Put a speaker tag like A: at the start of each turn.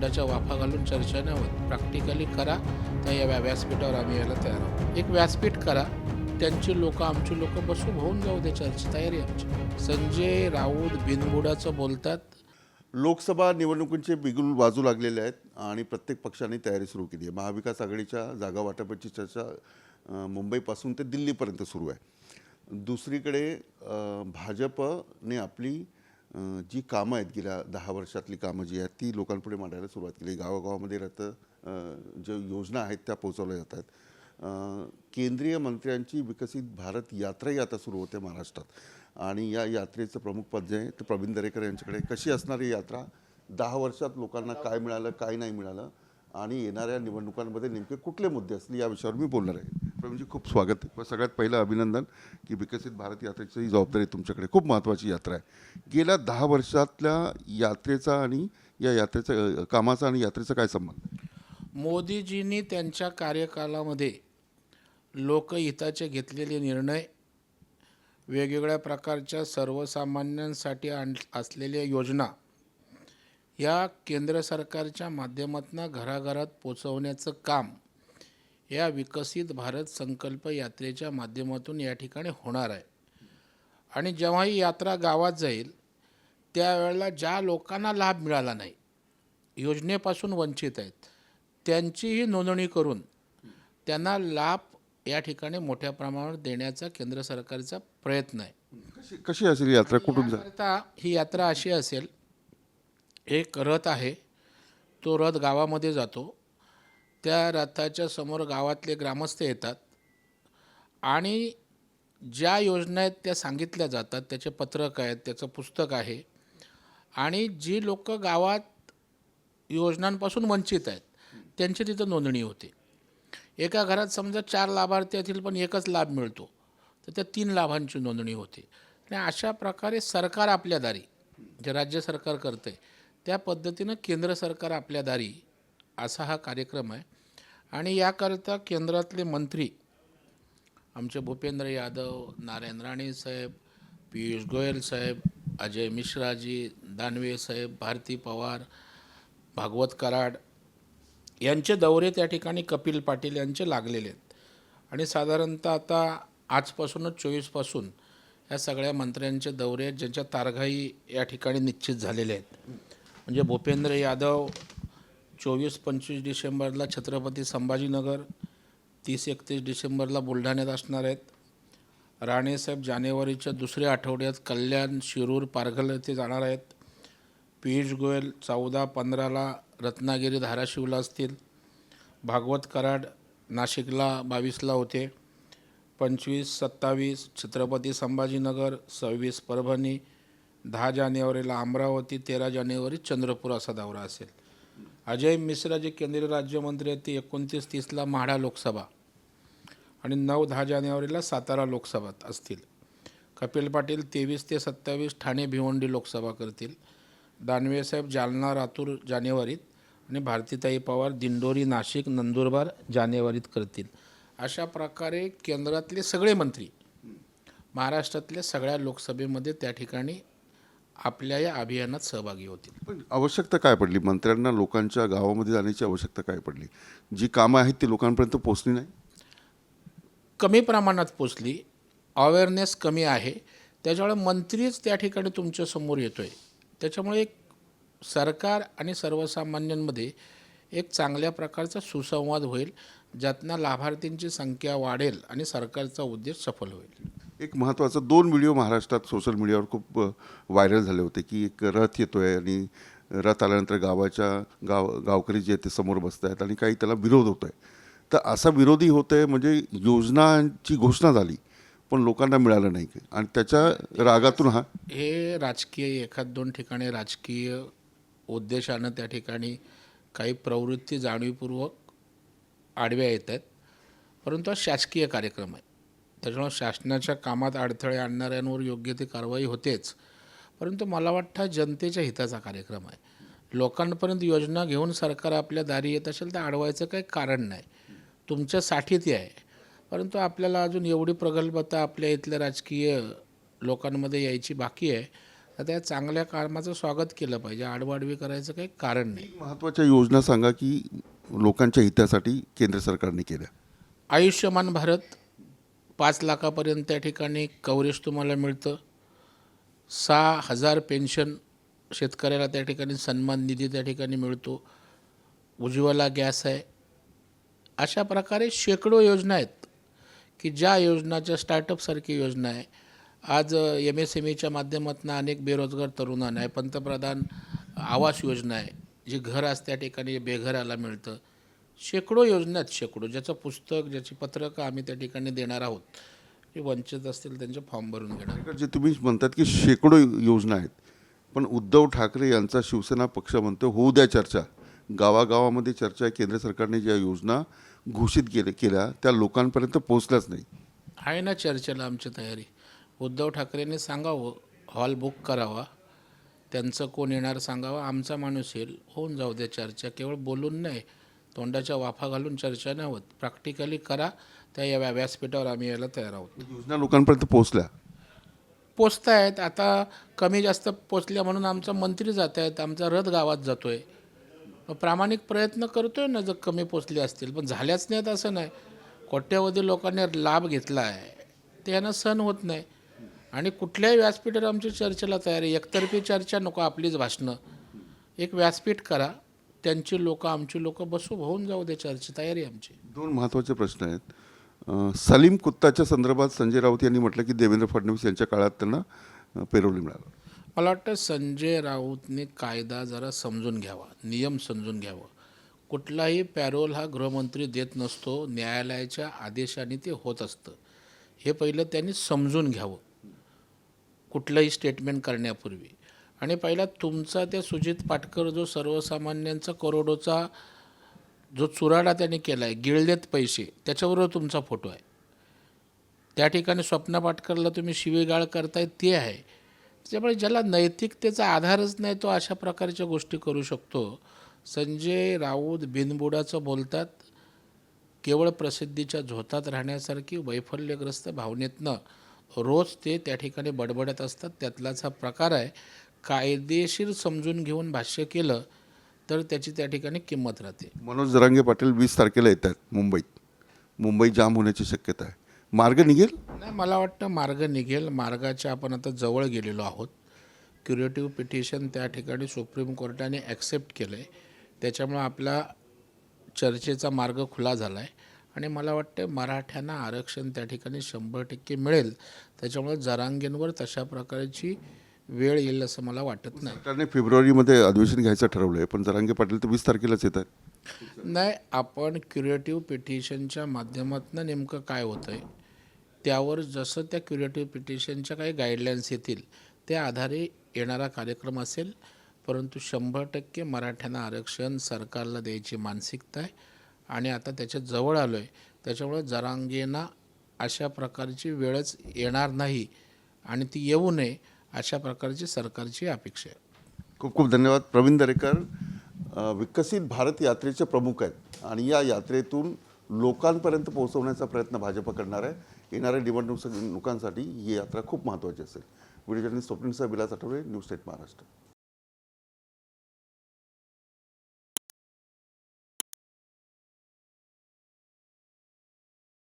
A: तोंडाच्या वाफा घालून चर्चा न होत प्रॅक्टिकली करा. तर या व्यासपीठावर आम्ही यायला तयार आहोत. एक व्यासपीठ करा. त्यांची लोक आमची लोक बसून होऊन जाऊ दे चर्चा तयारी आमची. संजय राऊत बिनबुडाचं बोलतात.
B: लोकसभा निवडणुकींचे बिगुल वाजू लागलेले आहेत आणि प्रत्येक पक्षाने तयारी सुरू केली आहे. महाविकास आघाडीच्या जागा वाटपाची चर्चा मुंबईपासून ते दिल्लीपर्यंत सुरू आहे. दुसरीकडे भाजपने आपली जी कामं आहेत गेल्या दहा वर्षातली कामं जी आहेत ती लोकांपुढे मांडायला सुरुवात केली. गावागावामध्ये रथ ज्या योजना आहेत त्या पोहोचवल्या जात आहेत केंद्रीय मंत्र्यांची विकसित भारत यात्राही आता सुरू होते महाराष्ट्रात. आणि या यात्रेचं प्रमुख पद जे आहे ते प्रवीण दरेकर यांच्याकडे कशी असणारी यात्रा? दहा वर्षात लोकांना काय मिळालं काय नाही मिळालं? आणि येणाऱ्या निवडणुकांमध्ये नेमके कुठले मुद्दे असतील या विषयावर मी बोलणार आहे. प्रवीणजी खूप स्वागत आहे. सगळ्यात पहिलं अभिनंदन की विकसित भारत यात्रेची जबाबदारी तुमच्याकडे खूप महत्त्वाची यात्रा आहे. गेल्या दहा वर्षातल्या यात्रेचा आणि या यात्रेचा कामाचा आणि यात्रेचा काय संबंध
A: मोदीजींनी त्यांच्या कार्यकालामध्ये लोकहिताचे घेतलेले निर्णय वेगवेगळ्या प्रकारच्या सर्वसामान्यांसाठी आण असलेल्या योजना या केंद्र सरकारच्या माध्यमातून घराघरात पोचवण्याचं काम या विकसित भारत संकल्प यात्रेच्या माध्यमातून या ठिकाणी होणार आहे. आणि जेव्हा ही यात्रा गावात जाईल त्यावेळेला ज्या लोकांना लाभ मिळाला नाही योजनेपासून वंचित आहेत त्यांचीही नोंदणी करून त्यांना लाभ या ठिकाणी मोठ्या प्रमाणावर देण्याचा केंद्र सरकारचा प्रयत्न आहे.
B: कशी कशी असेल ही यात्रा? कुठून जा
A: याकरता ही यात्रा अशी असेल एक रथ आहे तो रथ गावामध्ये जातो. त्या रथाच्या समोर गावातले ग्रामस्थ येतात आणि ज्या योजना आहेत त्या सांगितल्या जातात त्याचे पत्रक आहेत त्याचं पुस्तक आहे. आणि जी लोक गावात योजनांपासून वंचित आहेत त्यांची तिथं नोंदणी होते. एका घरात समजा चार लाभार्थी असतील पण एकच लाभ मिळतो. तर त्या तीन लाभांची नोंदणी होते. आणि अशा प्रकारे सरकार आपल्या दारी जे राज्य सरकार करतं आहे त्या पद्धतीनं केंद्र सरकार आपल्या दारी असा हा कार्यक्रम आहे. आणि याकरता केंद्रातले मंत्री आमचे भूपेंद्र यादव नारायण राणे साहेब पियुष गोयल साहेब अजय मिश्राजी दानवे साहेब भारती पवार भागवत कराड यांचे दौरे त्या ठिकाणी कपिल पाटील यांचे लागलेले आहेत. आणि साधारणतः आता आजपासूनच चोवीसपासून या सगळ्या मंत्र्यांचे दौरे आहेत ज्यांच्या तारखाही या ठिकाणी निश्चित झालेल्या आहेत. म्हणजे भूपेंद्र यादव चोवीस पंचवीस डिसेंबरला छत्रपती संभाजीनगर तीस एकतीस डिसेंबरला बुलढाण्यात असणार आहेत. राणेसाहेब जानेवारीच्या दुसऱ्या आठवड्यात कल्याण शिरूर पारघर येथे जाणार आहेत. पियुष गोयल चौदा पंधराला रत्नागिरी धाराशिवला असतील. भागवत कराड नाशिकला बावीसला होते. पंचवीस सत्तावीस छत्रपती संभाजीनगर सव्वीस परभणी दहा जानेवारीला अमरावती तेरा जानेवारी चंद्रपूर असा दौरा असेल. अजय मिश्रा जे केंद्रीय राज्यमंत्री आहेत ते एकोणतीस तीसला म्हाडा लोकसभा आणि नऊ दहा जानेवारीला सातारा लोकसभा असतील. कपिल पाटील तेवीस ते सत्तावीस ठाणे भिवंडी लोकसभा करतील. दानवेसाहेब जालना रातूर जानेवारीत आणि भारतीताई पवार दिंडोरी नाशिक नंदुरबार जानेवारीत करतील. अशा प्रकारे केंद्रातले सगळे मंत्री महाराष्ट्रातल्या सगळ्या लोकसभेमध्ये त्या ठिकाणी आपल्या या अभियानात सहभागी होतील.
B: पण आवश्यकता काय पडली? मंत्र्यांना लोकांच्या गावामध्ये जाण्याची आवश्यकता काय पडली? जी कामं आहेत ती लोकांपर्यंत पोहोचली नाही?
A: कमी प्रमाणात पोचली अवेअरनेस कमी आहे. त्याच्यामुळे मंत्रीच त्या ठिकाणी तुमच्यासमोर येतो आहे त्याच्यामुळे एक सरकार आणि सर्वसामान्यांमध्ये एक चांगल्या प्रकारचा सुसंवाद होईल ज्यातनं लाभार्थींची संख्या वाढेल आणि सरकारचा उद्देश सफल होईल.
B: एक महत्त्वाचा दोन व्हिडिओ महाराष्ट्रात सोशल मीडियावर खूप व्हायरल झाले होते की एक रथ येतो आहे आणि रथ आल्यानंतर गावाच्या गाव गावकरी जे आहेत ते समोर बसत आहेत आणि काही त्याला विरोध होतो आहे तर असा विरोधी होतो आहे म्हणजे योजनांची घोषणा झाली पण लोकांना मिळालं नाही. आणि त्याच्या रागातून हा
A: हे राजकीय एखाद दोन ठिकाणी राजकीय उद्देशानं त्या ठिकाणी काही प्रवृत्ती जाणीवपूर्वक आडव्या येत आहेत परंतु हा शासकीय कार्यक्रम आहे. त्याच्यामुळे शासनाच्या कामात अडथळे आणणाऱ्यांवर योग्य ती कारवाई होतेच. परंतु मला वाटतं जनतेच्या हिताचा कार्यक्रम आहे. लोकांपर्यंत योजना घेऊन सरकार आपल्या दारी येत असेल तर अडवायचं काही कारण नाही. तुमच्यासाठी ती आहे. परंतु आपल्याला अजून एवढी प्रगल्भता आपल्या इथल्या राजकीय लोकांमध्ये यायची बाकी आहे. तर त्या चांगल्या कामाचं स्वागत केलं पाहिजे. आडवाडवी करायचं काही कारण नाही.
B: महत्त्वाच्या योजना सांगा की लोकांच्या हितासाठी केंद्र सरकारने केल्या.
A: आयुष्यमान भारत पाच लाखापर्यंत त्या ठिकाणी कव्हरेज तुम्हाला मिळतं. सहा हजार पेन्शन शेतकऱ्याला त्या ठिकाणी सन्मान निधी त्या ठिकाणी मिळतो. उज्ज्वला गॅस आहे. अशा प्रकारे शेकडो योजना आहेत की ज्या योजनाच्या स्टार्टअपसारखी योजना आहे. आज एम एस एम ईच्या माध्यमातून अनेक बेरोजगार तरुणांना आहे. पंतप्रधान आवास योजना आहे. जी घर आज त्या ठिकाणी बेघराला मिळतं. शेकडो योजना आहेत शेकडो ज्याचं पुस्तक ज्याची पत्रकं आम्ही त्या ठिकाणी देणार आहोत जे वंचित असतील त्यांचे फॉर्म भरून घेणार.
B: जे तुम्ही म्हणतात की शेकडो योजना आहेत पण उद्धव ठाकरे यांचा शिवसेना पक्ष म्हणतो होऊ द्या चर्चा. गावागावामध्ये चर्चा आहे केंद्र सरकारने ज्या योजना घोषित केल्या केल्या त्या लोकांपर्यंत पोहोचल्याच नाही.
A: आहे ना चर्चेला आमची तयारी. उद्धव ठाकरेंनी सांगावं हॉल बुक करावा. त्यांचं कोण येणार सांगावं. आमचा माणूस येईल. होऊन जाऊ द्या चर्चा. केवळ बोलून नाही तोंडाच्या वाफा घालून चर्चा नाही होत. प्रॅक्टिकली करा. त्या या व्या- व्यासपीठावर आम्ही यायला तयार आहोत.
B: योजना लोकांपर्यंत पोहोचल्या?
A: पोचतायत. आता कमी जास्त पोचल्या म्हणून आमचा मंत्री जात आहेत आमचा रथ गावात जातोय. मग प्रामाणिक प्रयत्न करतोय ना जर कमी पोचले असतील. पण झाल्याच नाहीत असं नाही. कोट्यवधी लोकांनी लाभ घेतला आहे ते यांना सण होत नाही. आणि कुठल्याही व्यासपीठावर आमची चर्चेला तयारी. आहे. एकतर्फी चर्चा नको आपलीच भाषणं. एक व्यासपीठ करा. त्यांची लोकं आमची लोकं बसू होऊन जाऊ दे चर्चा तयारी आमची.
B: दोन महत्त्वाचे प्रश्न आहेत. सलीम कुत्ताच्या संदर्भात संजय राऊत यांनी म्हटलं की देवेंद्र फडणवीस यांच्या काळात त्यांना अं, पेरोल मिळालं.
A: मला वाटतं संजय राऊतने कायदा जरा समजून घ्यावा नियम समजून घ्यावा. कुठलाही पॅरोल हा गृहमंत्री देत नसतो न्यायालयाच्या आदेशाने ते होत असतं. हे पहिलं त्यांनी समजून घ्यावं. कुठलंही स्टेटमेंट करण्यापूर्वी. आणि पहिला तुमचा त्या सुजित पाटकर जो सर्वसामान्यांचा करोडोचा जो चुराडा त्याने केला आहे गिळलेत पैसे त्याच्याबरोबर तुमचा फोटो आहे. त्या ठिकाणी स्वप्ना पाटकरला तुम्ही शिवेगाळ करताय ते आहे. त्याच्यामुळे ज्याला नैतिकतेचा आधारच नाही तो अशा प्रकारच्या गोष्टी करू शकतो. संजय राऊत बिनबुडाचं बोलतात केवळ प्रसिद्धीच्या झोतात राहण्यासारखी वैफल्यग्रस्त भावनेतनं रोज ते त्या ठिकाणी बडबडत असतात त्यातलाच हा प्रकार आहे. कायदेशीर समजून घेऊन भाष्य केलं तर त्याची त्या ठिकाणी किंमत राहते.
B: मनोज जरांगे पाटील वीस तारखेला येत आहेत मुंबईत. मुंबई जाम होण्याची शक्यता आहे. मार्ग निघेल?
A: नाही मला वाटतं मार्ग निघेल. मार्गाच्या आपण आता जवळ गेलेलो आहोत. क्युरेटिव्ह पिटिशन त्या ठिकाणी सुप्रीम कोर्टाने ॲक्सेप्ट केलं आहे त्याच्यामुळं आपला चर्चेचा मार्ग खुला झाला आहे आणि मला वाटतं मराठ्यांना आरक्षण त्या ठिकाणी शंभर टक्के मिळेल. त्याच्यामुळे जरांगेंवर तशा प्रकारची वेळ येईल असं मला वाटत नाही.
B: सरकारने फेब्रुवारीमध्ये अधिवेशन घ्यायचं ठरवलं आहे पण जरांगे पाटील तर वीस तारखेलाच येत आहेत.
A: नाही आपण क्युरेटिव्ह पिटिशनच्या माध्यमातून नेमकं काय होतं आहे त्यावर जसं त्या क्युरेटिव्ह पिटिशनच्या काही गाईडलाईन्स येतील त्या आधारे येणारा कार्यक्रम असेल परंतु शंभर टक्के मराठ्यांना आरक्षण सरकारला द्यायची मानसिकता आहे आणि आता त्याच्याजवळ आलो आहे त्याच्यामुळं जरांगेना अशा प्रकारची वेळच येणार नाही आणि ती येऊ नये अशा प्रकारची सरकारची अपेक्षा आहे.
B: खूप खूप धन्यवाद. प्रवीण दरेकर विकसित भारत यात्रेचे प्रमुख आहेत आणि या यात्रेतून लोकांपर्यंत पोहोचवण्याचा प्रयत्न भाजप करणार आहे. येणाऱ्या निवडणूक निवडणुकांसाठी ही यात्रा खूप महत्त्वाची असेल. व्हिडिओ जर्नलिस्ट स्वप्नील साहेब विलास आठवले न्यूज स्टेट महाराष्ट्र.